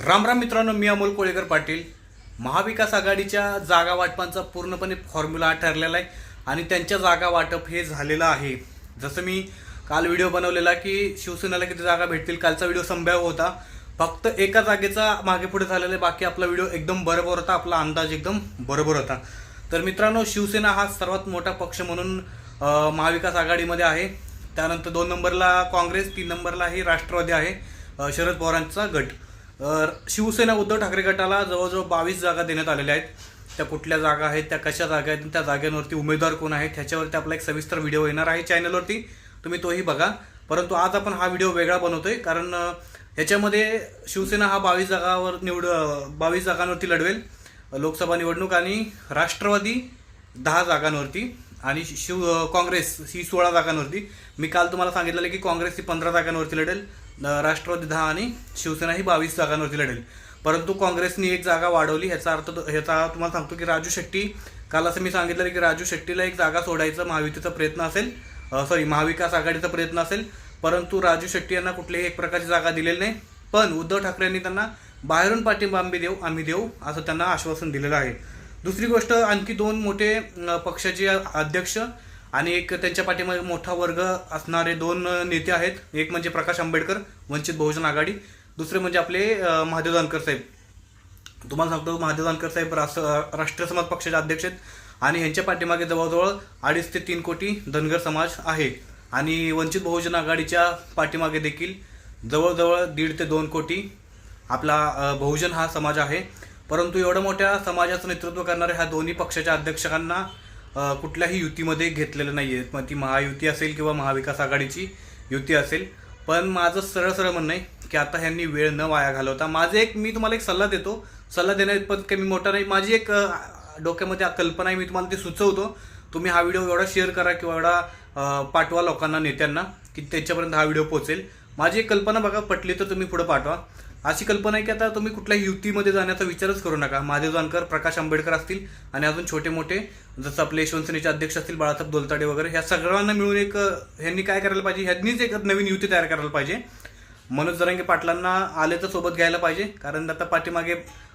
राम राम मित्रांनो मी अमोल कोळेकर पाटील. महाविकास आघाडीच्या जागा वाटपांचा पूर्णपणे फॉर्म्युला ठरलेला आहे आणि त्यांच्या जागा वाटप हे झालेलं आहे. जसं मी काल व्हिडिओ बनवलेला की शिवसेनेला किती जागा भेटतील कालचा व्हिडिओ संभाव्य होता. फक्त एका जागेचा मागे पुढे झालेला आहे बाकी आपला व्हिडिओ एकदम बरोबर होता आपला अंदाज एकदम बरोबर होता. तर मित्रांनो शिवसेना हा सर्वात मोठा पक्ष म्हणून महाविकास आघाडीमध्ये आहे. त्यानंतर दोन नंबरला काँग्रेस तीन नंबरला ही राष्ट्रवादी आहे शरद पवारांचा गट. शिवसेना उद्धव ठाकरे गटाला जवळजवळ बावीस जागा देण्यात आलेल्या आहेत. त्या कुठल्या जागा आहेत त्या कशा जागा आहेत त्या जागेवरती उमेदवार कोण आहेत ह्याच्यावरती आपला एक सविस्तर व्हिडिओ येणार आहे चॅनलवरती. तुम्ही तोही बघा. परंतु आज आपण हा व्हिडिओ वेगळा बनवतोय कारण ह्याच्यामध्ये शिवसेना हा बावीस जागावर निवड बावीस जागांवरती लढवेल. लोकसभा निवडणूक आणि राष्ट्रवादी दहा जागांवरती आणि शिव काँग्रेस ही सोळा जागांवरती. मी काल तुम्हाला सांगितलेलं की काँग्रेस ही पंधरा जागांवरती लढेल. राष्ट्रवादी दहा आणि शिवसेना ही बावीस जागांवरती लढेल. परंतु काँग्रेसनी एक जागा वाढवली ह्याचा अर्थ ह्याचा तुम्हाला सांगतो की राजू शेट्टी काल असं मी सांगितलं की राजू शेट्टीला एक जागा सोडायचा महायुतीचा प्रयत्न असेल सॉरी महाविकास आघाडीचा प्रयत्न असेल परंतु राजू शेट्टी यांना कुठलीही एक प्रकारची जागा दिलेली नाही. पण उद्धव ठाकरे यांनी त्यांना बाहेरून पाठिंबा आम्ही देऊ आम्ही देऊ असं त्यांना आश्वासन दिलेलं आहे. दुसरी गोष्ट आणखी दोन मोठे पक्षाचे अध्यक्ष आणि एक त्यांच्या पाठीमागे मोठा वर्ग असणारे दोन नेते आहेत. एक म्हणजे प्रकाश आंबेडकर वंचित बहुजन आघाडी. दुसरे म्हणजे आपले महादेव जानकर साहेब. तुम्हाला सांगतो महादेव जानकर साहेब राष्ट्र राष्ट्रीय समाज पक्षाचे अध्यक्ष आहेत. आणि ह्यांच्या पाठीमागे जवळजवळ अडीच ते तीन कोटी धनगर समाज आहे. आणि वंचित बहुजन आघाडीच्या पाठीमागे देखील जवळजवळ दीड ते दोन कोटी आपला बहुजन हा समाज आहे. परंतु एवढ्या मोठ्या समाजाचं नेतृत्व करणाऱ्या ह्या दोन्ही पक्षाच्या अध्यक्षांना कुठल्याही युतीमध्ये घेतलेलं नाही आहे मग ती महायुती असेल किंवा महाविकास आघाडीची युती असेल. पण माझं सरळ सरळ म्हणणं आहे की आता ह्यांनी वेळ न वाया घालवता माझे एक मी तुम्हाला एक सल्ला देतो. सल्ला देण्या पण कमी मोठा नाही. माझी एक डोक्यामध्ये कल्पना आहे मी तुम्हाला ती सुचवतो. तुम्ही हा व्हिडिओ एवढा शेअर करा किंवा एवढा पाठवा लोकांना नेत्यांना की त्याच्यापर्यंत हा व्हिडिओ पोहोचेल. माझी एक कल्पना बघा पटली तर तुम्ही पुढे पाठवा. अशी कल्पना आहे की आता तुम्ही कुठल्याही युतीमध्ये जाण्याचा विचारच करू नका. महादेव जानकर प्रकाश आंबेडकर असतील आणि अजून छोटे मोठे जसं आपले शिवसेनेचे अध्यक्ष असतील बाळासाहेब दोलताडे वगैरे ह्या सगळ्यांना मिळून एक ह्यांनी काय करायला पाहिजे? ह्यांनीच एक नवीन युती तयार करायला पाहिजे. मनोज जरांगे पाटलांना आले तर सोबत घ्यायला पाहिजे. कारण आता पाठीमागे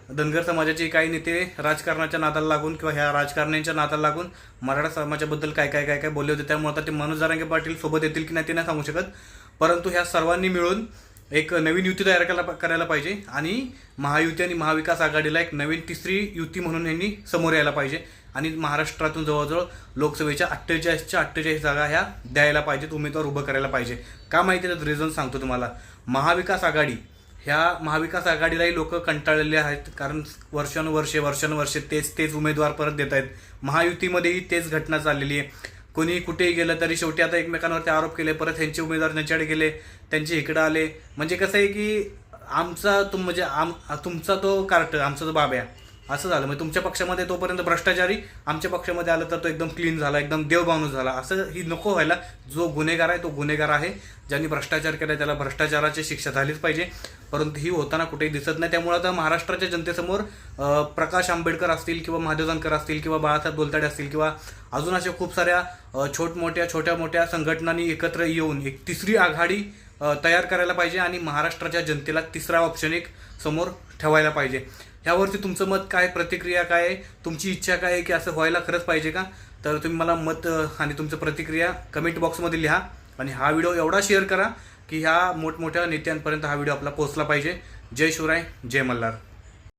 धनगर समाजाचे काही नेते राजकारणाच्या नादाला लागून किंवा ह्या राजकारण्यांच्या नादाला लागून मराठा समाजाबद्दल काय काय काय काय बोलले होते. त्यामुळे आता ते मनोज जरांगे पाटील सोबत येतील की नाही ते नाही सांगू शकत. परंतु ह्या सर्वांनी मिळून एक नवीन युती तयार करायला करायला पाहिजे आणि महायुती आणि महाविकास आघाडीला एक नवीन तिसरी युती म्हणून यांनी समोर यायला पाहिजे. आणि महाराष्ट्रातून जवळजवळ लोकसभेच्या अठ्ठेचाळीसच्या अठ्ठेचाळीस जागा ह्या द्यायला पाहिजेत उमेदवार उभं करायला पाहिजे. का माहिती त्याचं रिझन सांगतो तुम्हाला. महाविकास आघाडी ह्या महाविकास आघाडीलाही लोक कंटाळलेले आहेत कारण वर्षानुवर्षे वर्षानुवर्षे तेच तेच उमेदवार परत देत आहेत महायुतीमध्येही तेच घटना चाललेली आहे. कोणी कुठेही गेलं तरी शेवटी आता एकमेकांवरती आरोप केले परत ह्यांचे उमेदवार त्यांच्याकडे गेले त्यांचे इकडं आले. म्हणजे कसं आहे की आमचा तुम म्हणजे आम तुमचा तो कार्ट आमचा तो बाब्या असं झालं. म्हणजे तुमच्या पक्षामध्ये तोपर्यंत भ्रष्टाचारी आमच्या पक्षामध्ये आलं तर तो एकदम क्लीन झाला एकदम देवबाणूस झाला. असं ही नको व्हायला. जो गुन्हेगार आहे तो गुन्हेगार आहे. ज्यांनी भ्रष्टाचार केला त्याला भ्रष्टाचाराची शिक्षा झालीच पाहिजे. परंतु ही होताना कुठेही दिसत नाही. त्यामुळे आता महाराष्ट्राच्या जनतेसमोर प्रकाश आंबेडकर असतील किंवा महादेव जानकर असतील किंवा बाळासाहेब बोलताडे असतील किंवा अजून अशा खूप साऱ्या छोट मोठ्या छोट्या मोठ्या संघटनांनी एकत्र येऊन एक तिसरी आघाडी तयार करायला पाहिजे आणि महाराष्ट्राच्या जनतेला तिसरा ऑप्शन एक समोर ठेवायला पाहिजे. ह्यावरती तुमचं मत काय प्रतिक्रिया काय आहे तुमची इच्छा काय आहे की असं व्हायला खरंच पाहिजे का? तर तुम्ही मला मत आणि तुमचं प्रतिक्रिया कमेंट बॉक्समध्ये लिहा आणि हा व्हिडिओ एवढा शेअर करा की ह्या मोठमोठ्या नेत्यांपर्यंत हा व्हिडिओ आपला पोहोचला पाहिजे. जय शिवराय जय मल्हार.